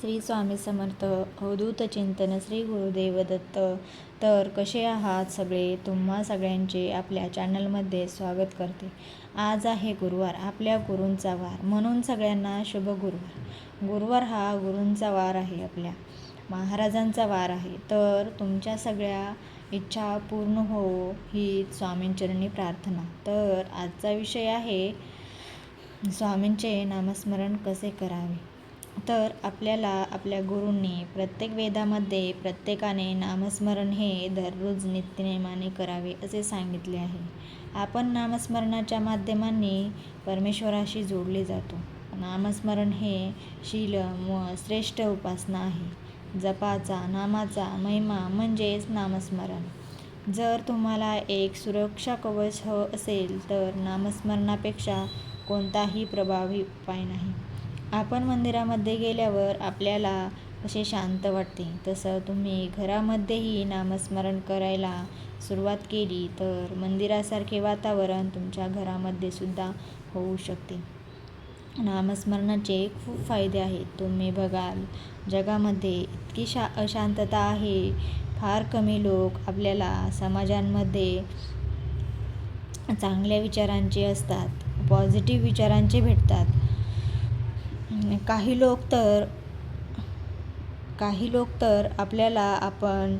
श्री स्वामी समर्थ हो अवधूत चिंतन श्री गुरुदेव दत्त तर कसे आहात सगळे? तुम्हा सगळ्यांचे आपल्या चॅनलमध्ये स्वागत करते. आज आहे गुरुवार आपल्या गुरूंचा वार. म्हणून सगळ्यांना शुभ गुरुवार. गुरुवार हा गुरूंचा वार आहे आपल्या. महाराजांचा वार आहे. तर तुमच्या सगळ्या इच्छा पूर्ण हो ही स्वामींचरणी प्रार्थना. तर आजचा विषय आहे स्वामींचे नामस्मरण कसे करावे? तर आपल्याला आपल्या गुरूंनी प्रत्येक वेदामध्ये प्रत्येकाने नामस्मरण हे दररोज नित्यनेमाने करावे असे सांगितले आहे. आपण नामस्मरणाच्या माध्यमांनी परमेश्वराशी जोडले जातो. नामस्मरण हे शील व श्रेष्ठ उपासना आहे. जपाचा नामाचा महिमा म्हणजेच नामस्मरण. जर तुम्हाला एक सुरक्षा कवच हवं असेल तर नामस्मरणापेक्षा कोणताही प्रभावी उपाय नाही. आपण मंदिरामध्ये गेल्यावर आपल्याला असे शांत वाटते. तसं तुम्ही घरामध्येही नामस्मरण करायला सुरुवात केली तर मंदिरासारखे वातावरण तुमच्या घरामध्ये सुद्धा होऊ शकते. नामस्मरणाचे खूप फायदे आहेत. तुम्ही बघाल जगामध्ये इतकी शा अशांतता आहे. फार कमी लोक आपल्याला समाजांमध्ये चांगल्या विचारांचे असतात पॉझिटिव्ह विचारांचे भेटतात. काही लोक तर काही लोक तर आपल्याला आपण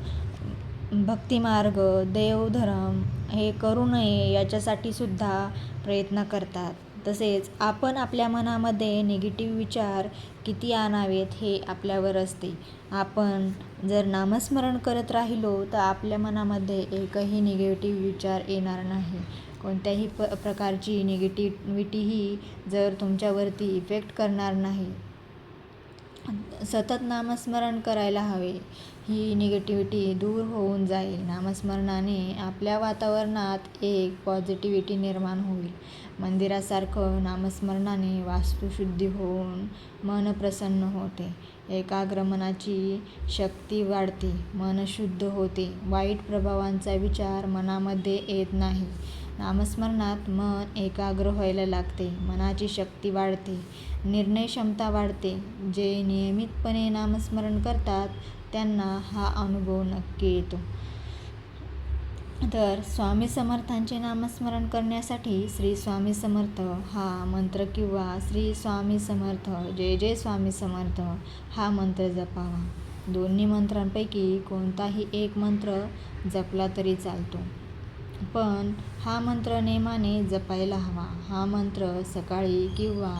भक्तिमार्ग देवधर्म हे करू नये याच्यासाठी सुद्धा प्रयत्न करतात. तसेच आपण आपल्या मनामध्ये निगेटिव्ह विचार किती आणावेत हे आपल्यावर असते. आपण जर नामस्मरण करत राहिलो तर आपल्या मनामध्ये एकही निगेटिव्ह विचार येणार नाही. कोणत्याही प प्रकारची निगेटिव्हिटीही जर तुमच्यावरती इफेक्ट करणार नाही. सतत नामस्मरण करायला हवे. ही निगेटिव्हिटी दूर होऊन जाईल. नामस्मरणाने आपल्या वातावरणात एक पॉझिटिव्हिटी निर्माण होईल. मंदिरासारखं नामस्मरणाने वास्तुशुद्धी होऊन मन प्रसन्न होते. एकाग्र मनाची शक्ती वाढते. मन शुद्ध होते. वाईट प्रभावांचा विचार मनामध्ये येत नाही. नामस्मरणात मन एकाग्र व्हायला लागते. मनाची शक्ती वाढते. निर्णय क्षमता वाढते. जे नियमितपणे नामस्मरण करतात त्यांना हा अनुभव नक्की येतो. तर स्वामी समर्थांचे नामस्मरण करण्यासाठी श्री स्वामी समर्थ हा मंत्र किंवा श्री स्वामी समर्थ जय जय स्वामी समर्थ हा मंत्र जपावा. दोन्ही मंत्रांपैकी कोणताही एक मंत्र जपला तरी चालतो. पण हा मंत्र नेमाने जपायला हवा. हा मंत्र सकाळी किंवा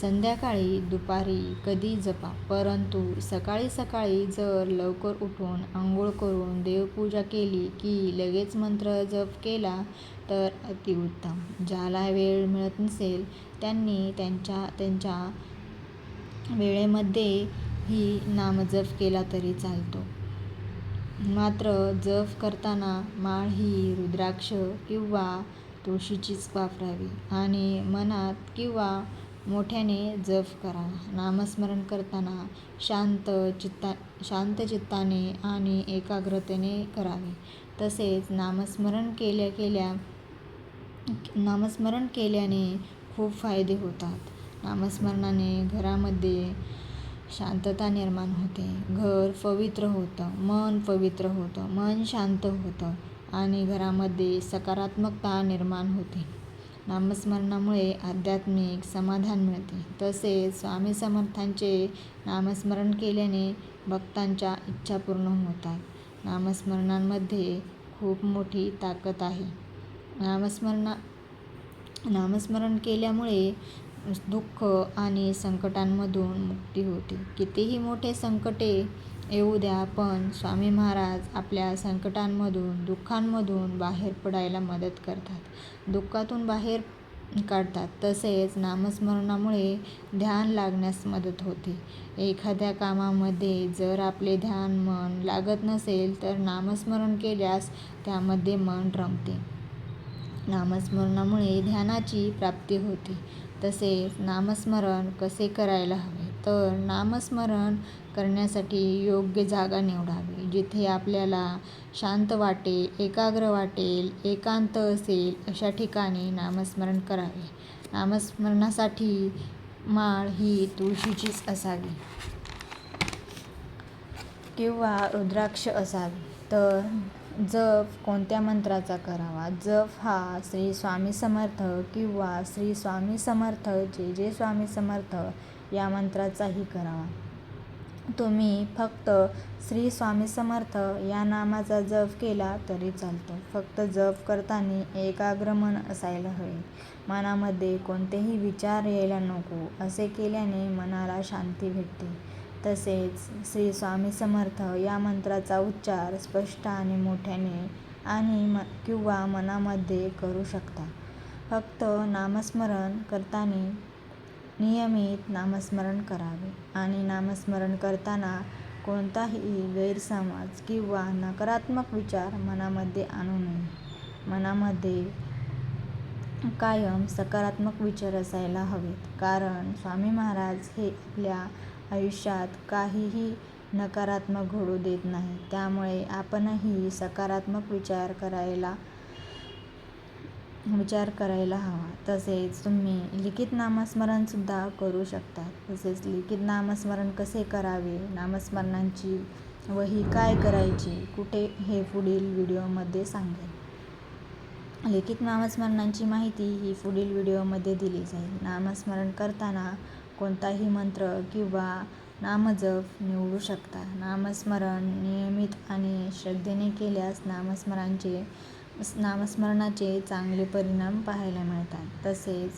संध्याकाळी दुपारी कधी जपा. परंतु सकाळी सकाळी जर लवकर उठून आंघोळ करून देवपूजा केली की लगेच मंत्र जप केला तर अतिउत्तम ज्याला वेळ मिळत नसेल त्यांनी त्यांच्या त्यांच्या वेळेमध्ये ही नामजप केला तरी चालतो. मात्र जप करताना माळ ही रुद्राक्ष किंवा तुळशीचीच वापरावी आणि मनात किंवा मोठ्याने जप करा. नामस्मरण करताना शांत चित्ता शांत चित्ताने आणि एकाग्रतेने करावे. तसेच नामस्मरण केल्या केल्या नामस्मरण केल्याने खूप फायदे होतात. नामस्मरणाने घरामध्ये शांतता निर्माण होते. घर पवित्र होतं मन पवित्र होतं मन शांत होतं आणि घरामध्ये सकारात्मकता निर्माण होते. नामस्मरणामुळे आध्यात्मिक समाधान मिळते. तसेच स्वामी समर्थांचे नामस्मरण केल्याने भक्तांच्या इच्छा पूर्ण होतात. नामस्मरणांमध्ये खूप मोठी ताकद आहे. नामस्मरणा नामस्मरण केल्यामुळे दुःख आणि संकटांमधून मुक्ती होते. कितीही मोठे संकटे येऊ द्या पण स्वामी महाराज आपल्या संकटांमधून दुःखांमधून बाहेर पडायला मदत करतात. दुःखातून बाहेर काढतात. तसेच नामस्मरणामुळे ध्यान लागण्यास मदत होते. एखाद्या कामामध्ये जर आपले ध्यान मन लागत नसेल तर नामस्मरण केल्यास त्यामध्ये मन रमते. नामस्मरणामुळे ध्यानाची प्राप्ती होते. तसेच नामस्मरण कसे करायला हवे? तर नामस्मरण करण्यासाठी योग्य जागा निवडावी जिथे आपल्याला शांत वाटेल एकाग्र वाटेल एकांत असेल अशा ठिकाणी नामस्मरण करावे. नामस्मरणासाठी माळ ही तुळशीचीच असावी किंवा रुद्राक्ष असावी. तर जप कोणत्या मंत्राचा करावा? जप हा श्री स्वामी समर्थ किंवा श्री स्वामी समर्थ जे जे स्वामी समर्थ या मंत्राचाही करावा. तुम्ही फक्त श्री स्वामी समर्थ या नामाचा जप केला तरी चालतो. फक्त जप करताना एकाग्र मन असायला हवे. मनामध्ये कोणतेही विचार यायला नको. असे केल्याने मनाला शांती भेटते. तसेच श्री स्वामी समर्थ या मंत्राचा उच्चार स्पष्ट आणि मोठ्याने आणि म किंवा मनामध्ये करू शकता. फक्त नामस्मरण करताना नियमित नामस्मरण करावे आणि नामस्मरण करताना कोणताही गैरसमज किंवा नकारात्मक विचार मनामध्ये आणू नये. मनामध्ये कायम सकारात्मक विचार असायला हवेत कारण स्वामी महाराज हे आपल्या आयुष्यात काहीही नकारात्मक घडू देत नाही. त्यामुळे आपणही सकारात्मक विचार करायला विचार करायला हवा. तसेच तुम्ही लिखित नामस्मरणसुद्धा करू शकता. तसेच लिखित नामस्मरण कसे करावे? नामस्मरणांची वही काय करायची? कुठे हे पुढील व्हिडिओमध्ये सांगेन. लिखित नामस्मरणांची माहिती ही पुढील व्हिडिओमध्ये दिली जाईल. नामस्मरण करताना कोणताही मंत्र किंवा नामजप निवडू शकता. नामस्मरण नियमित आणि श्रद्धेने केल्यास नामस्मरणाचे नामस्मरणाचे चांगले परिणाम पाहायला मिळतात. तसेच